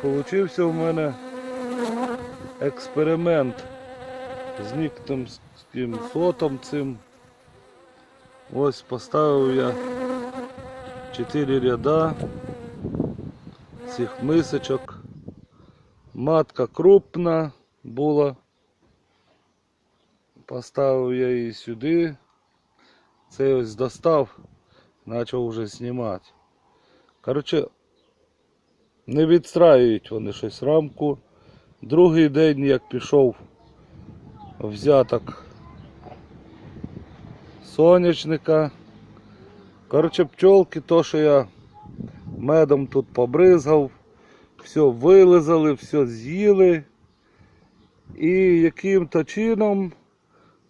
Получився в мене експеримент з ніктомським сотом цим. Ось поставив я 4 ряда цих мисочок. Матка крупна була. Поставив я її сюди. Це ось достав, почав вже знімати. Коротше, не відстраюють вони щось рамку. Другий день, як пішов взяток сонячника. Коротше, пчолки, то, що я медом тут побризгав, все вилизали, все з'їли. І яким-то чином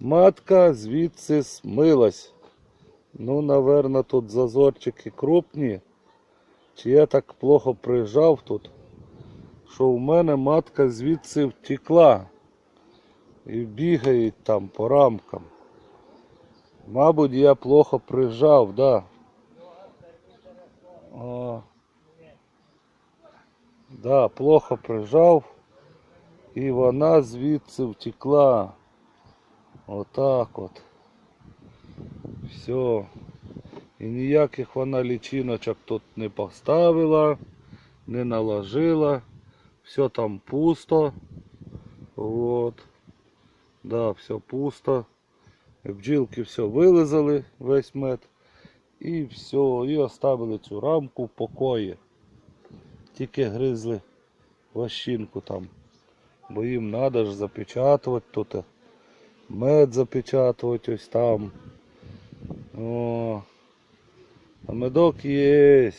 матка звідси смилась. Ну, напевно, тут зазорчики крупні. Чи я так плохо приїжджав тут, що в мене матка звідси втекла і бігає там по рамкам. Мабуть, я плохо приїжджав, да. О. Да, плохо приїжджав. І вона звідси втекла. Отак от. Все. І ніяких вона лічиночок тут не поставила, не наложила. Все там пусто. Вот. Да, все пусто. Бджілки все вилизали весь мед. І все, і оставили цю рамку в покої. Тільки гризли ващинку там. Бо їм треба ж запечатувати тут. Мед запечатувати ось там. О, а медок є.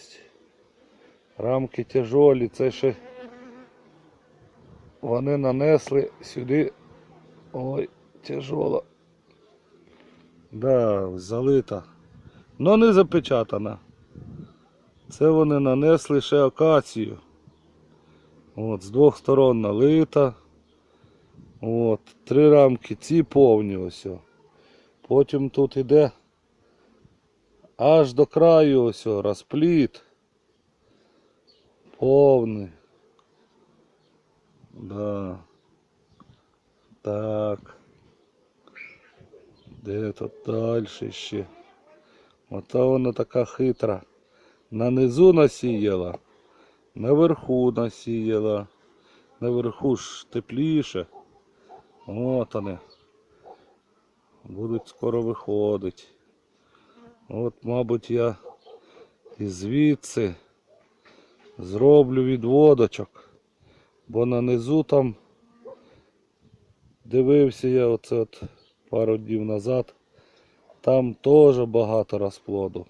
Рамки тяжолі, це ще вони нанесли сюди. Ой, тяжоло. Да, залита. Но не запечатана. Це вони нанесли ще акацію. От, з двох сторон налита. От, три рамки, ці повні ось. Потім тут іде аж до краю ось розпліт. Повний. Да. Так. Де тут далі ще? Ота вона така хитра. На низу насіяла, наверху насіяла. Наверху ж тепліше. От вони. Будуть скоро виходити. От, мабуть, я і звідси зроблю відводочок. Бо на низу там дивився я оце от пару днів назад. Там теж багато розплоду.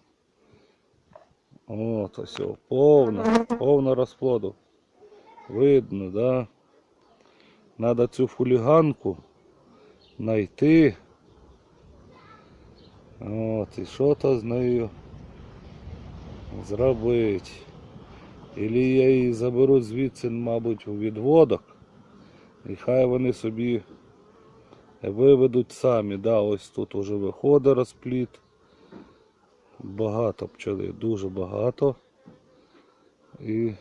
От ось повно, повно розплоду. Видно, да? Надо цю хуліганку знайти. От, і що то з нею зробити. Ілі я її заберу звідси, мабуть, у відводок. І хай вони собі виведуть самі. Да, ось тут уже виходить розпліт. Багато пчели, дуже багато. І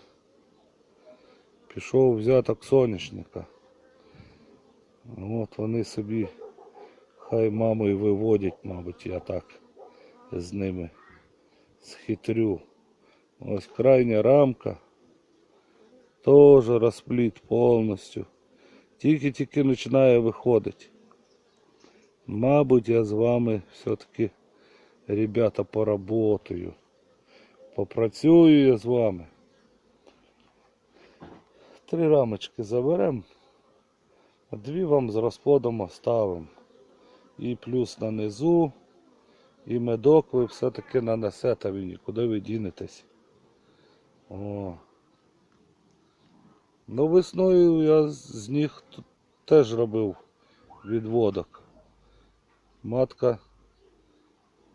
пішов взяток соняшника. От вони собі хай маму і виводять, мабуть, я так з ними схитрю. Ось крайня рамка. Теж розпліт повністю. Тільки-тільки починає виходити. Мабуть, я з вами все-таки, ребята, поработаю. Попрацюю я з вами. Три рамочки заберемо, дві вам з розплодом оставимо. І плюс на низу, і медок ви все-таки нанесете мені, куди ви дінетесь. О. Ну, весною я з них теж робив відводок. Матка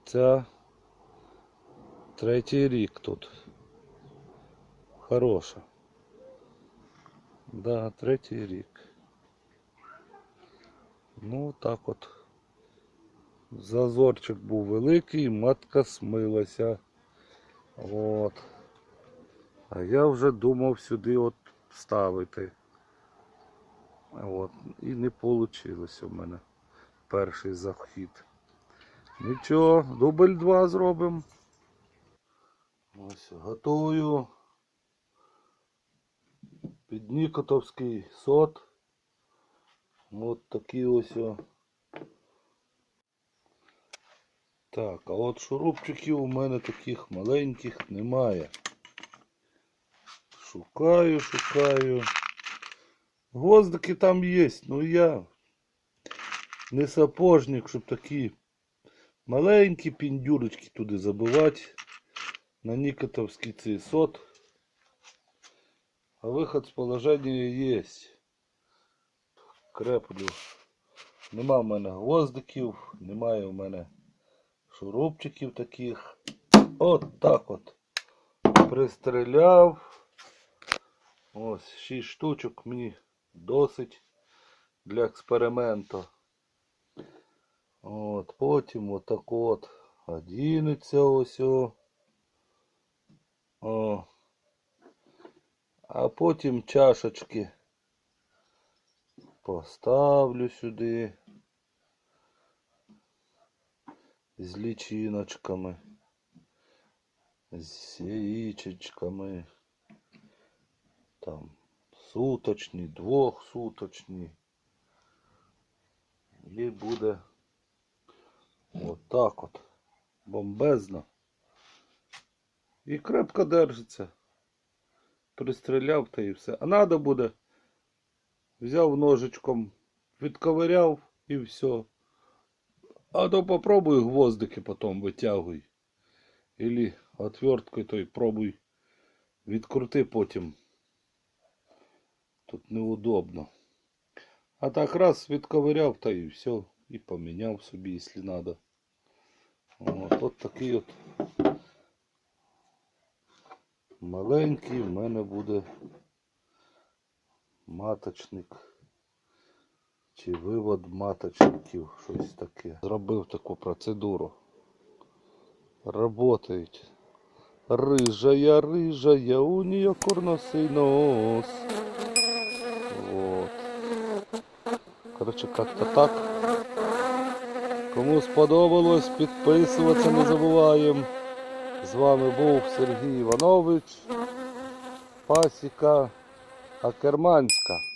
ця третій рік тут. Хороша. Да, третій рік. Ну так от. Зазорчик був великий, матка смилася. От. А я вже думав сюди от ставити. От. І не вийшло у мене перший захід. Нічого, дубль 2 зробимо. Ось готую. Під Нікотовський сот. От такі ось. о. Так, а от шурупчиків у мене таких маленьких немає. Шукаю, шукаю. Гвоздики там є, ну я не сапожник, щоб такі маленькі піндюрочки туди забивати на Нікотовський цей сот. А виход з положення є. Креплю. Нема в мене гвоздиків, немає в мене шурупчиків таких. От так от. Пристреляв. Ось 6 штучок мені досить для експерименту. От, потім отак от одінеться ось о. О. А потім чашечки поставлю сюди з лічиночками, з яєчечками. Там суточні, двохсуточні. І буде отак от. Бомбезно. І крепко держиться. Пристріляв та і все. А треба буде. Взяв ножичком, відковиряв і все. А то попробуй гвоздики потом витягуй. Или отверткою той пробуй. Відкрути потім. Тут неудобно. А так раз відковиряв та і все. І поміняв собі, якщо треба. От, от такий от маленький в мене буде маточник Чи вивод маточників, щось таке. Зробив таку процедуру. Работають. Рыжая, рыжая, у нее курносый нос. Вот. Короче, как-то так. Кому сподобалось, підписуватися не забуваємо. З вами був Сергій Іванович. Пасіка Акерманська.